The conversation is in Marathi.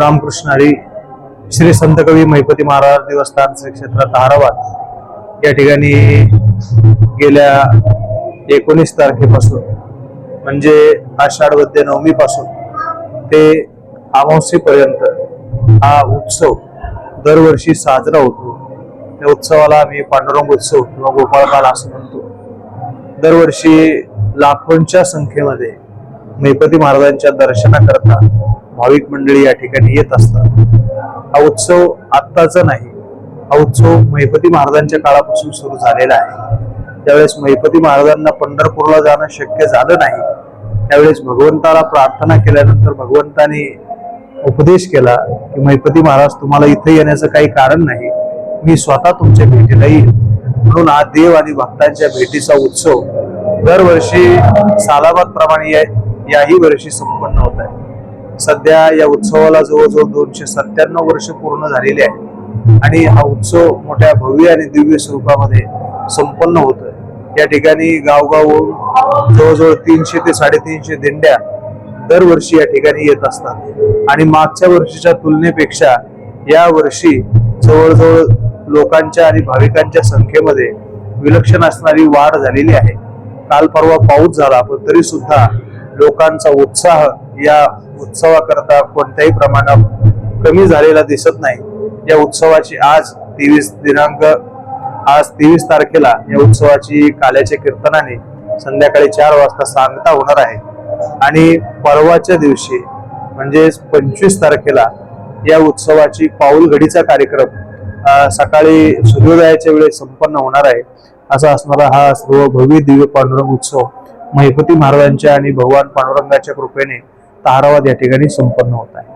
रामकृष्ण हरी श्री संत कवी महिपती महाराज देवस्थान श्री क्षेत्र ताराबाद या ठिकाणी गेल्या एकोणीस तारखेपासून म्हणजे आषाढ वद्य नवमीपासून ते अमावस्येपर्यंत हा उत्सव दरवर्षी साजरा होतो. त्या उत्सवाला आम्ही पांडुरंग उत्सव किंवा गोपाळकाल असं म्हणतो. दरवर्षी लाखोंच्या संख्येमध्ये महिपती महाराजांच्या दर्शनाकरता भाविक मंडळी या ठिकाणी येत असतात. हा उत्सव आत्ताचा नाही हा उत्सव महिपती महाराजांच्या काळापासून सुरू झालेला आहे. त्यावेळेस महिपती महाराजांना पंढरपूरला जाणं शक्य झालं नाही. त्यावेळेस भगवंताला प्रार्थना केल्यानंतर भगवंताने उपदेश केला की महिपती महाराज तुम्हाला इथे येण्याचं काही कारण नाही. मी स्वतः तुमच्या भेटीला येईल म्हणून हा देव आणि भक्तांच्या भेटीचा उत्सव दरवर्षी सालाबाद प्रमाणे याही वर्षी संपन्न होत आहे. सध्या या उत्सवाला जवळजवळ दोनशे सत्त्याण्णव वर्ष पूर्ण झालेली आहे. आणि हा उत्सव मोठ्या भव्य आणि दिव्य स्वरूपामध्ये संपन्न होतोय. या ठिकाणी गावगावहून जवळजवळ तीनशे ते साडेतीनशे दिंड्या दरवर्षी या ठिकाणी येत असतात. आणि मागच्या वर्षीच्या तुलनेपेक्षा या वर्षी जवळजवळ लोकांच्या आणि भाविकांच्या संख्येमध्ये विलक्षण असणारी वाढ झालेली आहे. काल परवा पाऊस झाला पण तरी सुद्धा लोकांचा उत्साह या उत्सवाकरता कोणत्याही प्रमाणात कमी झालेला दिसत नाही. या उत्सवाची आज तेवीस दिनांक आज तेवीस तारखेला या उत्सवाची काल्याच्या कीर्तनाने संध्याकाळी चार वाजता सांगता होणार आहे. आणि परवाच्या दिवशी म्हणजेच पंचवीस तारखेला या उत्सवाची पाऊल घडीचा कार्यक्रम सकाळी सूर्योदयाच्या वेळेस संपन्न होणार आहे. असा असणारा हा सर्व भव्य दिव्य पांडुरंग उत्सव महिपती महाराजांच्या आणि भगवान पांडुरंगाच्या कृपेने तारावाद या ठिकाणी संपन्न होत आहे.